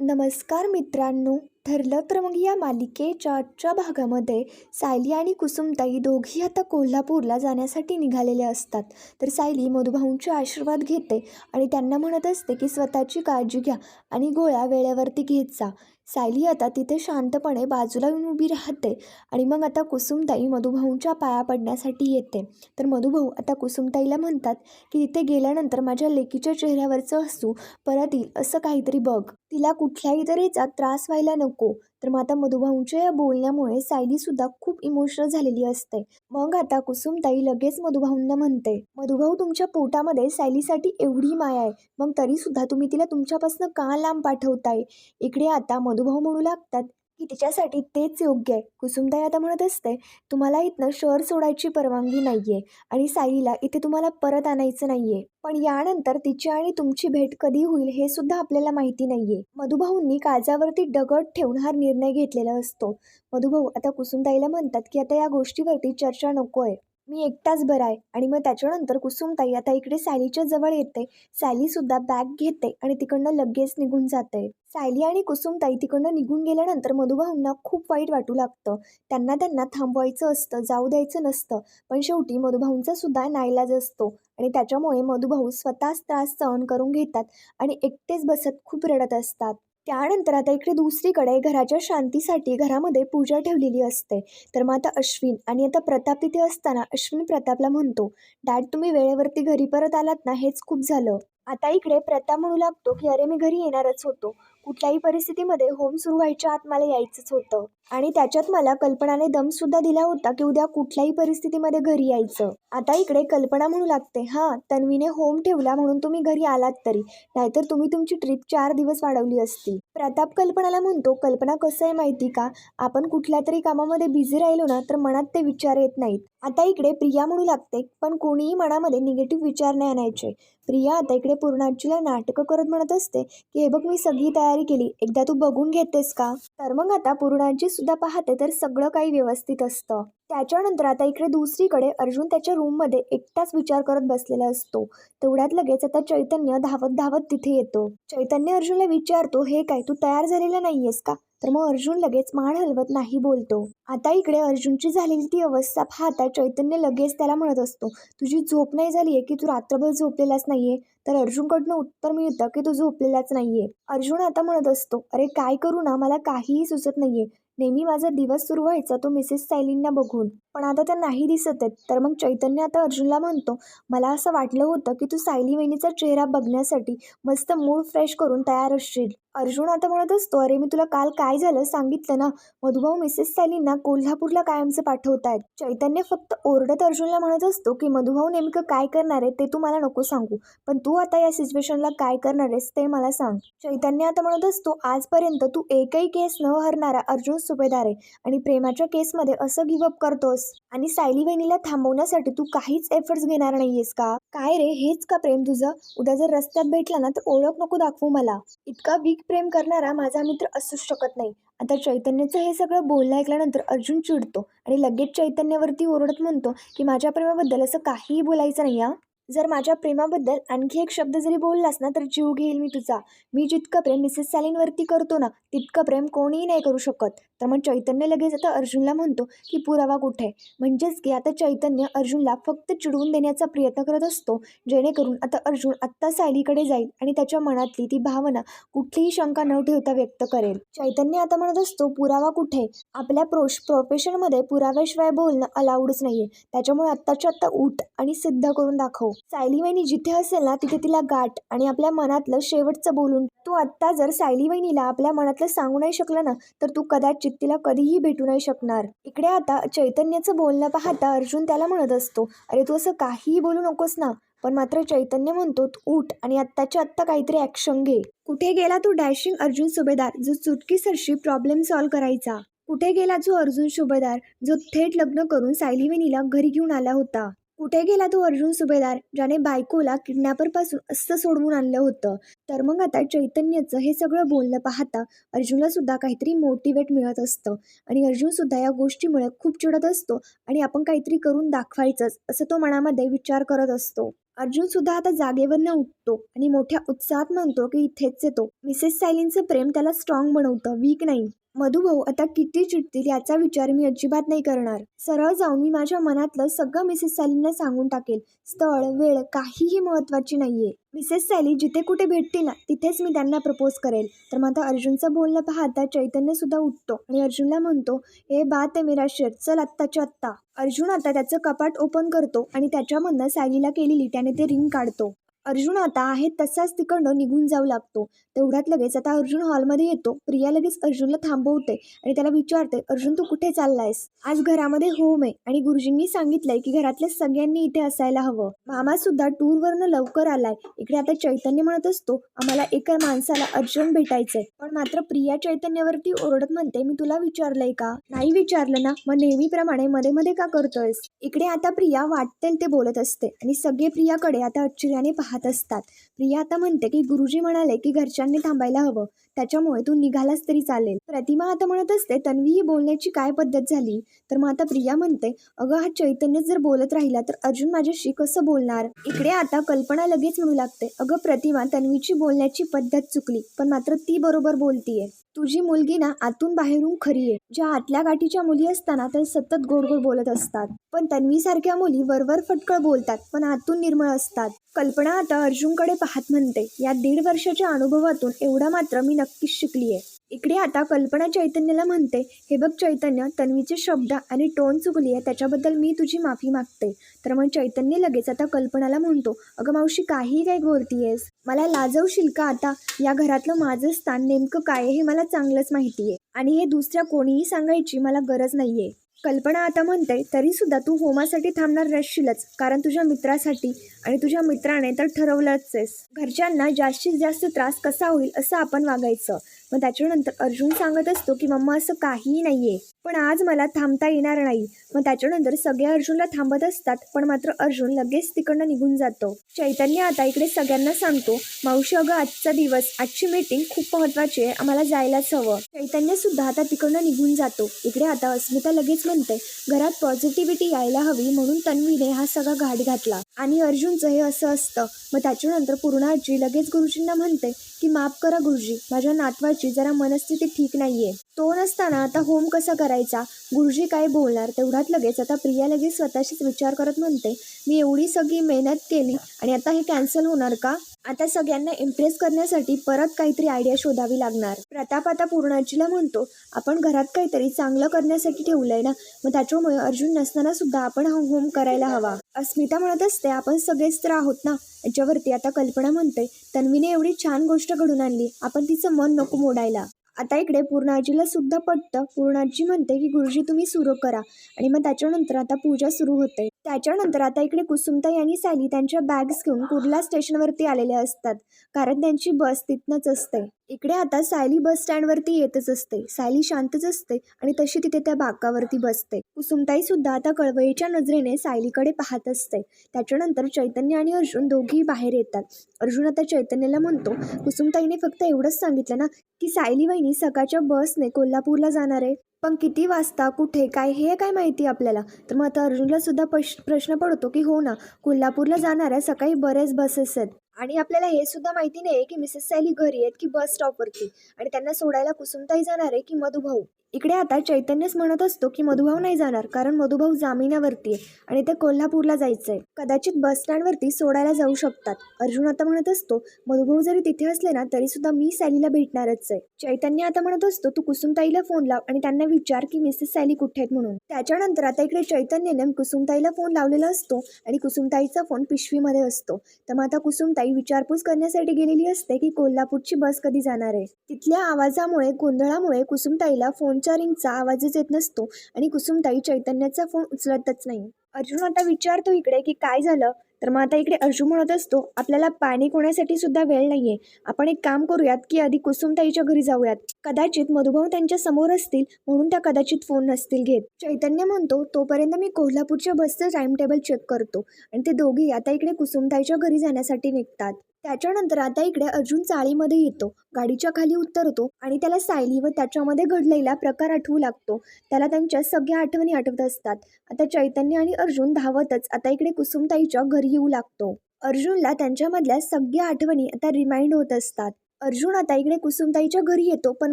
नमस्कार मित्रांनो ठरलं तर मग या मालिकेच्या आजच्या भागामध्ये सायली आणि कुसुमताई दोघी आता कोल्हापूरला जाण्यासाठी निघालेल्या असतात. तर सायली मधुभाऊंचे आशीर्वाद घेते आणि त्यांना म्हणत असते की स्वतःची काळजी घ्या आणि गोळ्या वेळेवरती घेत जा. सायली आता तिथे शांतपणे बाजूला येऊन उभी राहते आणि मग आता कुसुमताई मधुभाऊंच्या पाया पडण्यासाठी येते. तर मधुभाऊ आता कुसुमताईला म्हणतात की तिथे गेल्यानंतर माझ्या लेकीच्या चेहऱ्यावरचं हसू परत येईल असं काहीतरी बघ. तिला कुठल्याही तऱ्हेचा त्रास व्हायला नको. तर मग आता मधुभाऊंच्या या बोलण्यामुळे सायलीसुद्धा खूप इमोशनल झालेली असते. मग आता कुसुमताई लगेच मधुभाऊंना म्हणते मधुभाऊ तुमच्या पोटामध्ये सायलीसाठी एवढी माया आहे. मग तरीसुद्धा तुम्ही तिला तुमच्यापासून का लांब पाठवताय? इकडे आता मधुभाऊ म्हणू लागतात. की तिच्यासाठी तेच योग्य आहे. कुसुमताई आता म्हणत असते तुम्हाला इथनं शहर सोडायची परवानगी नाही आहे आणि साईला इथे तुम्हाला परत आणायचं नाही आहे पण यानंतर तिची आणि तुमची भेट कधी होईल हे सुद्धा आपल्याला माहिती नाही आहे मधुभाऊंनी काळजावरती दगड ठेवून हा निर्णय घेतलेला असतो. मधुभाऊ आता कुसुमताईला म्हणतात की आता या गोष्टीवरती चर्चा नको आहे मी एकटाच बरा आहे. आणि मग त्याच्यानंतर कुसुमताई आता इकडे सॅलीच्या जवळ येते. सॅलीसुद्धा बॅग घेते आणि तिकडनं लगेच निघून जाते. सायली आणि कुसुमताई तिकडनं निघून गेल्यानंतर मधुभाऊंना खूप वाईट वाटू लागतं. त्यांना त्यांना थांबवायचं असतं जाऊ द्यायचं नसतं. पण शेवटी मधुभाऊंचा सुद्धा नाईलाज असतो. आणि त्याच्यामुळे मधुभाऊ स्वतःच त्रास सहन करून घेतात आणि एकटेच बसत खूप रडत असतात. त्यानंतर आता इकडे दुसरीकडे घराच्या शांतीसाठी घरामध्ये पूजा ठेवलेली असते. तर मग आता अश्विन आणि आता प्रताप तिथे असताना अश्विन प्रतापला म्हणतो डॅड तुम्ही वेळेवरती घरी परत आलात ना? हेच खूप झालं. आता इकडे प्रताप म्हणू लागतो की अरे मी घरी येणारच होतो. कुठल्याही परिस्थितीमध्ये होम सुरू व्हायच्या आत मला यायचंच होतं. आणि त्याच्यात मला कल्पनाने दमसुद्धा दिला होता की उद्या कुठल्याही परिस्थितीमध्ये घरी यायचं. आता इकडे कल्पना म्हणू लागते हां तन्वीने होम ठेवला म्हणून तुम्ही घरी आलात तरी. नाहीतर तुम्ही तुमची ट्रिप चार दिवस वाढवली असती. प्रताप कल्पनाला म्हणतो कल्पना कसं आहे माहिती का? आपण कुठल्या तरी कामामध्ये बिझी राहिलो ना तर मनात ते विचार येत नाहीत. आता इकडे प्रिया म्हणू लागते पण कोणीही मनामध्ये निगेटिव्ह विचार नाही आणायचे. प्रिया आता इकडे पूर्णाजीला नाटकं करत म्हणत असते की हे बघ मी सगळी तयारी केली. एकदा तू बघून घेतेस का? तर मग आता पूर्णाजी सुद्धा पाहते तर सगळं काही व्यवस्थित असतं. त्याच्यानंतर आता इकडे दुसरीकडे अर्जुन त्याच्या रूममध्ये एकटाच विचार करत बसलेला असतो. तेवढ्यात लगेच आता चैतन्य धावत धावत तिथे येतो. चैतन्य अर्जुनला विचारतो हे काय तू तयार झालेला नाहीयेस का? तर मग अर्जुन लगेच मान हलवत नाही बोलतो. आता इकडे अर्जुनची झालेली ती अवस्था पाहता चैतन्य लगेच त्याला म्हणत असतो तुझी झोप नाही झाली आहे की तू रात्रभर झोपलेलाच नाहीये? तर अर्जुनकडनं उत्तर मिळतं की तू झोपलेलाच नाहीये. अर्जुन आता म्हणत असतो अरे काय करू ना मला काहीही सुचत नाहीये. नेहमी माझा दिवस सुरू व्हायचा तो मिसेस सायलींना बघून. पण आता त्या नाही दिसत आहेत. तर मग चैतन्य आता अर्जुनला म्हणतो मला असं वाटलं होतं की तू सायली वहिनीचा चेहरा बघण्यासाठी मस्त मूड फ्रेश करून तयार असशील. अर्जुन आता म्हणत असतो अरे मी तुला काल काय झालं सांगितलं ना? मधुभाऊ मिसेस सायलींना कोल्हापूरला कायमचं पाठवतायत चैतन्य फक्त ओरडत अर्जुनला म्हणत असतो की मधुभाऊ नेमकं काय करणार आहे ते तू मला नको सांगू. पण तू आता या सिच्युएशनला काय करणार आहेस ते मला सांग. चैतन्य आता म्हणत असतो आजपर्यंत तू एकही केस न हरणारा अर्जुन सुभेदार आहे. आणि प्रेमाच्या केसमध्ये असं गिवअप करतोस आणि सायली बहिणीला थांबवण्यासाठी तू काहीच एफर्ट्स घेणार नाहीयेस का? काय रे? हेच का प्रेम तुझं? उद्या जर रस्त्यात भेटला ना तर ओळख नको दाखवू मला. इतका वीक प्रेम करणारा माझा मित्र असूच शकत नाही. आता चैतन्याचं हे सगळं बोलणं ऐकल्यानंतर अर्जुन चिडतो आणि लगेच चैतन्यावरती ओरडत म्हणतो की माझ्या प्रेमाबद्दल असं काहीही बोलायचं नाही हा? जर माझ्या प्रेमाबद्दल आणखी एक शब्द जरी बोललास ना तर जीव घेईल मी तुझा. मी जितकं प्रेम मिसेस सॅलिनवरती करतो ना तितकं प्रेम कोणीही नाही करू शकत. तर मग चैतन्य लगेच आता अर्जुनला म्हणतो की पुरावा कुठे म्हणजेच की आता चैतन्य अर्जुनला फक्त चिडवून देण्याचा प्रयत्न करत असतो जेणेकरून आता अर्जुन आत्ता सायलीकडे जाईल आणि त्याच्या मनातली ती भावना कुठलीही शंका न ठेवता व्यक्त करेल. चैतन्य आता म्हणत असतो पुरावा कुठे आपल्या प्रोश प्रोफेशनमध्ये पुराव्याशिवाय बोलणं अलाउडच नाहीये. त्याच्यामुळे आत्ताच्या आत्ता उठ आणि सिद्ध करून दाखव. सायली वहिनी जिथे असेल ना तिथे तिला गाठ आणि आपल्या मनातलं शेवटचं बोलून तू आत्ता जर सायली वहिनीला आपल्या मनातलं सांगू नाही शकलं ना तर तू कदाचित तिला कधीही भेटू नाही शकणार. इकडे आता चैतन्याचं बोलणं पाहता अर्जुन त्याला म्हणत असतो अरे तू असं काहीही बोलू नकोस ना पण मात्र चैतन्य म्हणतो उठ आणि आत्ताच्या आत्ता काहीतरी ॲक्शन घे. कुठे गेला तो डॅशिंग अर्जुन सुभेदार जो चुटकीसरशी प्रॉब्लेम सॉल्व्ह करायचा? कुठे गेला जो अर्जुन सुभेदार जो थेट लग्न करून सायलीवेनीला घरी घेऊन आला होता? कुठे गेला तो अर्जुन सुभेदार ज्याने बायकोला किडनॅपरपासून असं सोडवून आणलं होतं? तर मग आता चैतन्याचं हे सगळं बोलणं पाहता अर्जुनला सुद्धा काहीतरी मोटिवेट मिळत असतं. आणि अर्जुन सुद्धा या गोष्टीमुळे खूप चिडत असतो आणि आपण काहीतरी करून दाखवायचंच असं तो मनामध्ये विचार करत असतो. अर्जुन सुद्धा आता न उठतो आणि मोठ्या उत्साहात म्हणतो की इथेच येतो. मिसेस सायलींचं प्रेम त्याला स्ट्रॉंग बनवतं वीक नाही. मधुभाऊ आता किती चिडतील याचा विचार मी अजिबात नाही करणार. सरळ जाऊन मी माझ्या मनातलं सगळं मिसेस सॅलींना सांगून टाकेल. स्थळ वेळ काहीही महत्वाची नाहीये. मिसेस सॅली जिथे कुठे भेटतील ना तिथेच मी त्यांना प्रपोज करेल. तर मग आता अर्जुनचं बोलणं पाहता चैतन्य सुद्धा उठतो आणि अर्जुनला म्हणतो हे बात आहे मेरा शेर चल आत्ताच्या आत्ता. अर्जुन आता त्याचं कपाट ओपन करतो आणि त्याच्यामधनं सॅलीला केलेली त्याने ते रिंग काढतो. अर्जुन आता आहे तसाच तिकडनं निघून जाऊ लागतो. तेवढ्यात लगेच आता अर्जुन हॉलमध्ये येतो. प्रिया लगेच अर्जुनला थांबवते आणि त्याला विचारते अर्जुन तू कुठे चाललायस? आज घरामध्ये होम आहे. आणि गुरुजींनी सांगितलंय की घरातल्या सगळ्यांनी इथे असायला हवं. मामा सुद्धा टूरवरनं लवकर आलाय. इकडे आता चैतन्य म्हणत असतो आम्हाला एका माणसाला अर्जुन भेटायचंय. पण मात्र प्रिया चैतन्यावरती ओरडत म्हणते मी तुला विचारलंय का? नाही विचारलं ना. मग नेहमीप्रमाणे मध्ये मध्ये का करतोयस? इकडे आता प्रिया वाटतेल ते बोलत असते आणि सगळे प्रियाकडे आता आश्चर्याने पाहत असतात. प्रिया आता म्हणते की गुरुजी म्हणाले की घरच्यांनी थांबायला हवं. त्याच्यामुळे तू निघालास तरी चालेल. प्रतिमा आता म्हणत असते तन्वी ही बोलण्याची काय पद्धत झाली? तर मग आता प्रिया म्हणते अगं हा चैतन्य जर बोलत राहिला तर अर्जुन माझ्याशी कसं बोलणार? इकडे आता कल्पना लगेच म्हणू लागते अगं प्रतिमा तन्वीची बोलण्याची पद्धत चुकली पण मात्र ती बरोबर बोलतीये. तुझी मुलगी ना आतून बाहेरून खरी आहे. ज्या आतल्या गाठीच्या मुली असताना त्या सतत गोड गोड बोलत असतात. पण तन्वीसारख्या मुली वरवर फटकळ बोलतात पण आतून निर्मळ असतात. कल्पना आता अर्जुनकडे पाहत म्हणते या दीड वर्षाच्या अनुभवातून एवढा मात्र मी नक्की नक्कीच आहे इकडे आता कल्पना चैतन्याला म्हणते हे बघ चैतन्य तन्वीचे शब्द आणि टोन चुकली आहे त्याच्याबद्दल मी तुझी माफी मागते. तर मग चैतन्य लगेच आता कल्पनाला म्हणतो अगं मावशी काही काय बोलतीयस. मला लाजवशील का आता? या घरातलं माझं स्थान नेमकं काय आहे हे मला चांगलंच माहिती आहे आणि हे दुसऱ्या कोणीही सांगायची मला गरज नाहीये. कल्पना आता म्हणते तरी सुद्धा तू होमासाठी थांबणार नसशीलच कारण तुझ्या मित्रासाठी आणि तुझ्या मित्राने तर ठरवलंच आहेस घरच्यांना जास्तीत जास्त त्रास कसा होईल असं आपण वागायचं. मग त्याच्यानंतर अर्जुन सांगत असतो की मम्मा असं काहीही नाहीये. पण आज मला थांबता येणार नाही. मग त्याच्यानंतर सगळे अर्जुनला थांबत असतात पण मात्र अर्जुन लगेच तिकडनं निघून जातो. चैतन्य आता इकडे सगळ्यांना सांगतो मावशी अगं आजचा दिवस आजची मीटिंग खूप महत्वाची आहे आम्हाला जायलाच हवं. चैतन्य सुद्धा आता तिकडनं निघून जातो. इकडे आता अस्मिता लगेच म्हणते घरात पॉझिटिव्हिटी यायला हवी म्हणून तन्वीने हा सगळा घाट घातला. आणि अर्जुनचं हे असं असतं. मग त्याच्यानंतर पूर्ण आजी लगेच गुरुजींना म्हणते की माफ करा गुरुजी माझ्या नातवाची जरा मनस्थिती ठीक नाहीये. तो नसताना आता होम कसा करायचा? गुरुजी काय बोलणार? तेवढ्यात लगेच आता प्रिया लगेच स्वतःशीच विचार करत म्हणते मी एवढी सगळी मेहनत केली आणि आता हे कॅन्सल होणार का? आता सगळ्यांना इम्प्रेस करण्यासाठी परत काहीतरी आयडिया शोधावी लागणार. प्रताप आता पूर्णाजीला म्हणतो आपण घरात काहीतरी चांगलं करण्यासाठी ठेवलंय ना? मग त्याच्यामुळे अर्जुन नसताना सुद्धा आपण हा होम करायला हवा. अस्मिता म्हणत असते आपण सगळेच तर आहोत ना? याच्यावरती आता कल्पना म्हणते तन्वीने एवढी छान गोष्ट घडून आणली आपण तिचं मन नको मोडायला. आता इकडे पूर्णाजीला सुद्धा पटतं. पूर्णाजी म्हणते की गुरुजी तुम्ही सुरू करा. आणि मग त्याच्यानंतर आता पूजा सुरू होते. त्याच्यानंतर आता इकडे कुसुमताई आणि सायली त्यांच्या बॅग्स घेऊन कुर्ला स्टेशनवरती आलेल्या असतात. कारण त्यांची बस तिथनंच असते. इकडे आता सायली बस स्टँडवरती येतच असते. सायली शांतच असते आणि तशी तिथे त्या बाकावरती बसते. कुसुमताई सुद्धा आता कळवळीच्या नजरेने सायलीकडे पाहत असते. त्याच्यानंतर चैतन्य आणि अर्जुन दोघेही बाहेर येतात. अर्जुन आता चैतन्याला म्हणतो कुसुमताईने फक्त एवढंच सांगितलं ना की सायली वहिनी सकाळच्या बसने कोल्हापूरला जाणार आहे. पण किती वाजता कुठे काय हे काय माहिती आपल्याला? तर मग आता अर्जुनला सुद्धा पश प्रश्न पडतो की हो ना कोल्हापूरला जाणाऱ्या सकाळी बरेच बसेस आहेत. आणि आपल्याला हे सुद्धा माहिती नाही की मिसेस सॅली घरी आहेत की बस स्टॉपवरती आणि त्यांना सोडायला कुसुमताई जाणार आहे की मधुभाऊ. इकडे आता चैतन्यच म्हणत असतो की मधुभाऊ नाही जाणार कारण मधुभाऊ जामिनावरती आहे आणि ते कोल्हापूरला जायचंय. कदाचित बस स्टँडवरती सोडायला जाऊ शकतात. अर्जुन आता म्हणत असतो मधुभाऊ जरी तिथे असले ना तरी सुद्धा मी सॅलीला भेटणारच आहे. चैतन्य आता म्हणत असतो तू कुसुमताईला फोन लाव आणि त्यांना विचार की मिसेस सॅली कुठे आहेत म्हणून. त्याच्यानंतर आता इकडे चैतन्यने कुसुमताईला फोन लावलेला असतो आणि कुसुमताईचा फोन पिशवीमध्ये असतो. तर मग आता कुसुमताई विचारपूस करण्यासाठी गेलेली असते की कोल्हापूरची बस कधी जाणार आहे. तिथल्या आवाजामुळे गोंधळामुळे कुसुमताईला फोनच्या रिंगचा आवाजच येत नसतो आणि कुसुमताई चैतन्याचा फोन उचलतच नाही. अर्जुन आता विचारतो इकडे की काय झालं? तर मग आता इकडे अर्जुन म्हणत असतो आपल्याला पाणी कोण्यासाठी सुद्धा वेळ नाहीये. आपण एक काम करूयात की आधी कुसुमताईच्या घरी जाऊयात. कदाचित मधुभाऊ त्यांच्यासमोर असतील म्हणून त्या कदाचित फोन नसतील घेत. चैतन्य म्हणतो तोपर्यंत मी कोल्हापूरच्या बसचं टाइम टेबल चेक करतो. आणि ते दोघी आता इकडे कुसुमताईच्या घरी जाण्यासाठी निघतात. त्याच्यानंतर आता इकडे अर्जुन चाळीमध्ये येतो. गाडीच्या खाली उतरतो आणि त्याला सायली व त्याच्यामध्ये घडलेला प्रकार आठवू लागतो. त्याला त्यांच्या सगळ्या आठवणी आठवत असतात. आता चैतन्य आणि अर्जुन धावतच आता इकडे कुसुमताईच्या घरी येऊ लागतो. अर्जुनला त्यांच्यामधल्या सगळ्या आठवणी आता रिमाइंड होत असतात. अर्जुन आता इकडे कुसुमताईच्या घरी येतो पण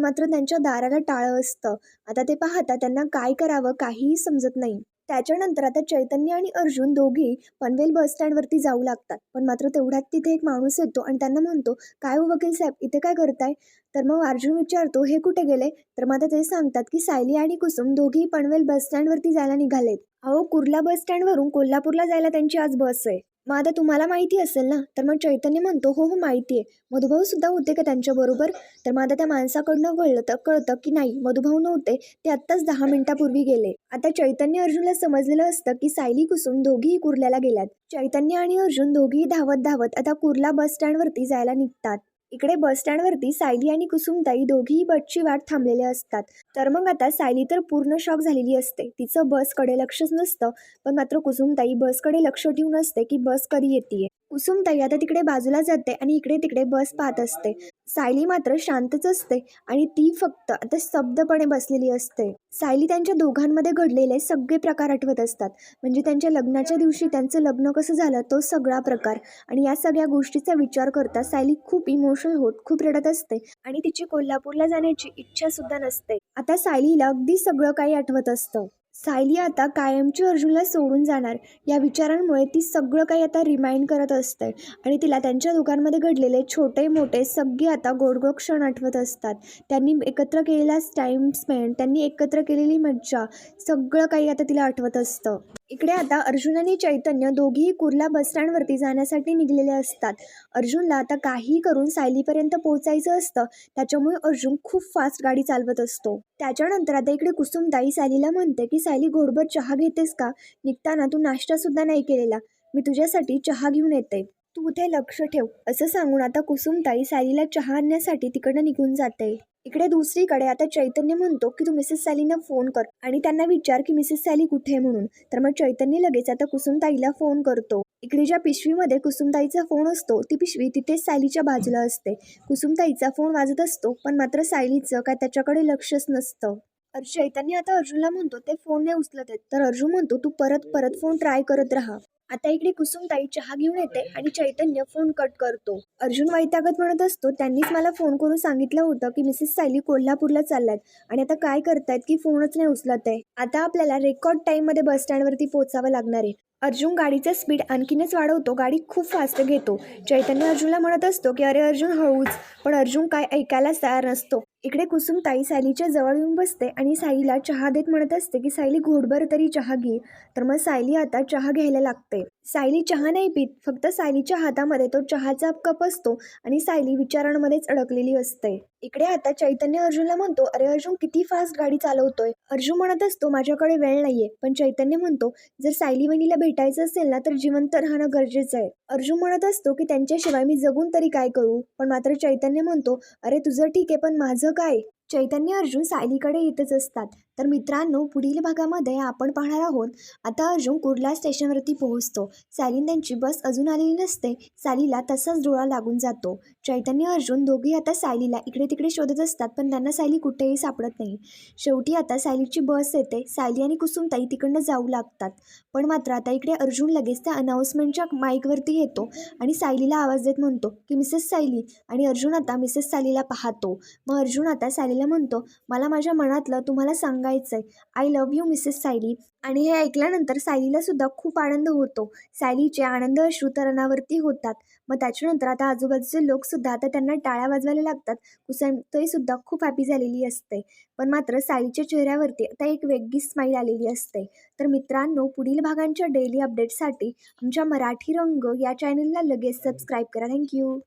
मात्र त्यांच्या दाराला टाळं असतं. आता ते पाहता त्यांना काय करावं काहीही समजत नाही. त्याच्यानंतर आता चैतन्य आणि अर्जुन दोघी पनवेल बस स्टँडवरती जाऊ लागतात. पण मात्र तेवढ्यात तिथे एक माणूस येतो आणि त्यांना म्हणतो काय हो वकील साहेब इथे काय करताय? तर मग अर्जुन विचारतो हे कुठे गेले? तर मग आता ते सांगतात की सायली आणि कुसुम दोघेही पनवेल बस स्टँडवरती जायला निघालेत. अहो कुर्ला बस स्टँडवरून कोल्हापूरला जायला त्यांची आज बस आहे. मग आता तुम्हाला माहिती असेल ना तर मग चैतन्य म्हणतो हो हो माहिती आहे. मधुभाऊ सुद्धा होते का त्यांच्याबरोबर तर मग आता त्या माणसाकडनं कळलं तर कळतं की नाही मधुभाऊ नव्हते ते आत्ताच दहा मिनिटापूर्वी गेले. आता चैतन्य अर्जुनला समजलेलं असतं की सायली कुसुम दोघीही कुर्ल्याला गेल्यात. चैतन्य आणि अर्जुन दोघीही धावत धावत आता कुर्ला बस स्टँडवरती जायला निघतात. इकडे बसस्टँडवरती सायली आणि कुसुमताई दोघीही बसची वाट थांबलेल्या असतात. तर मग आता सायली तर पूर्ण शॉक झालेली असते. तिचं बसकडे लक्षच नसतं. पण मात्र कुसुमताई बसकडे लक्ष ठेवून असते की बस कधी येते कुसुमताई आता तिकडे बाजूला जाते आणि इकडे तिकडे बस पाहत असते. सायली मात्र शांतच असते आणि ती फक्त आता स्तब्धपणे बसलेली असते. सायली त्यांच्या दोघांमध्ये घडलेले सगळे प्रकार आठवत असतात. म्हणजे त्यांच्या लग्नाच्या दिवशी त्यांचं लग्न कसं झालं तो सगळा प्रकार. आणि या सगळ्या गोष्टीचा विचार करता सायली खूप इमोशनल होत खूप रडत असते आणि तिची कोल्हापूरला जाण्याची इच्छा सुद्धा नसते. आता सायलीला अगदी सगळं काही आठवत असतं. सायली आता कायमची अर्जुनला सोडून जाणार. या विचारांमुळे ती सगळं काही आता रिमाइंड करत असते. आणि तिला त्यांच्या दोघांमध्ये घडलेले छोटे मोठे सगळे आता गोडगोड क्षण आठवत असतात. त्यांनी एकत्र केलेला टाईम स्पेंड त्यांनी एकत्र केलेली मज्जा सगळं काही आता तिला आठवत असतं. इकडे आता अर्जुन आणि चैतन्य दोघीही कुर्ला बस स्टँडवरती जाण्यासाठी निघलेले असतात. अर्जुनला आता काही करून सायलीपर्यंत पोहोचायचं असतं. त्याच्यामुळे अर्जुन खूप फास्ट गाडी चालवत असतो. त्याच्यानंतर आता इकडे कुसुमताई सायलीला म्हणते की सायली घोडभर चहा घेतेस का? निघताना तू नाश्ता सुद्धा नाही केलेला. मी तुझ्यासाठी चहा घेऊन येते. तू इथे लक्ष ठेव. असं सांगून आता कुसुमताई सायलीला चहा आणण्यासाठी तिकडनं निघून जाते. इकडे दुसरीकडे आता चैतन्य म्हणतो की तू मिसेस सॅलीना फोन कर आणि त्यांना विचार की मिसेस सॅली कुठे आहे म्हणून. तर मग चैतन्य लगेच आता कुसुमताईला फोन करतो. इकडे ज्या पिशवीमध्ये कुसुमताईचा फोन असतो. ती पिशवी तिथेच सायलीच्या बाजूला असते. कुसुमताईचा फोन वाजत असतो पण मात्र सायलीचं काय त्याच्याकडे लक्षच नसतं. चैतन्य आता अर्जुनला म्हणतो ते फोन नाही उचलत आहेत. तर अर्जुन म्हणतो तू परत परत फोन ट्राय करत राहा. आता इकडे कुसुमताई चहा घेऊन येते आणि चैतन्य फोन कट करतो. अर्जुन वैतागत म्हणत असतो त्यांनीच मला फोन करून सांगितलं होतं की मिसेस सायली कोल्हापूरला चालल्यात आणि आता काय करतायत की फोनच नाही उचलत आहे. आता आपल्याला रेकॉर्ड टाईममध्ये बस स्टँडवरती पोचावं लागणार आहे. अर्जुन गाडीचा स्पीड आणखीनच वाढवतो. गाडी खूप फास्ट घेतो. चैतन्य अर्जुनला म्हणत असतो की अरे अर्जुन हळूच. पण अर्जुन काय ऐकायलाच तयार नसतो. इकडे कुसुम ताई सायलीच्या जवळ येऊन बसते आणि सायलीला चहा देत म्हणत असते की सायली घोडभर तरी चहा घे. तर मग सायली आता चहा घ्यायला लागते. सायली चहा नाही पित फक्त सायलीच्या हातामध्ये तो चहाचा कप असतो आणि सायली विचारांमध्येच अडकलेली असते. इकडे आता चैतन्य अर्जुनला म्हणतो अरे अर्जुन किती फास्ट गाडी चालवतोय. अर्जुन म्हणत असतो माझ्याकडे वेळ नाहीये. पण चैतन्य म्हणतो जर सायली बहिणीला भेटायचं असेल ना तर जिवंत राहणं गरजेचं आहे. अर्जुन म्हणत असतो की त्यांच्याशिवाय मी जगून तरी काय करू? पण मात्र चैतन्य म्हणतो अरे तुझं ठीक आहे पण माझं काय? चैतन्य अर्जुन सायलीकडे येतच असतात. तर मित्रांनो पुढील भागामध्ये आपण पाहणार आहोत. आता अर्जुन कुर्ला स्टेशनवरती पोहोचतो. सॅलीन त्यांची बस अजून आलेली नसते. सालीला तसाच डोळा लागून जातो. चैतन्य अर्जुन दोघेही आता सायलीला इकडे तिकडे शोधत असतात पण त्यांना सायली कुठेही सापडत नाही. शेवटी आता सायलीची बस येते. सायली आणि कुसुमताई तिकडनं जाऊ लागतात. पण मात्र आता इकडे अर्जुन लगेच त्या अनाऊन्समेंटच्या माईकवरती येतो आणि सायलीला आवाज देत म्हणतो की मिसेस सायली आणि अर्जुन आता मिसेस सायलीला पाहतो. मग अर्जुन आता सायलीला म्हणतो मला माझ्या मनातलं तुम्हाला सांगा सांगायचं आहे I love you Mrs Sayali आणि हे ऐकल्यानंतर सायलीला सुद्धा खूप आनंद होतो. सायलीचे आनंद अश्रू तरणावरती होतात. मग त्याच्यानंतर आता आजूबाजूचे लोकसुद्धा आता त्यांना टाळ्या वाजवायला लागतात. कुसुमताई सुद्धा खूप हॅपी झालेली असते. पण मात्र सायलीच्या चेहऱ्यावरती आता एक वेगळी स्माईल आलेली असते. तर मित्रांनो पुढील भागांच्या डेली अपडेटसाठी आमच्या मराठी रंग या चॅनलला लगेच सबस्क्राईब करा. थँक्यू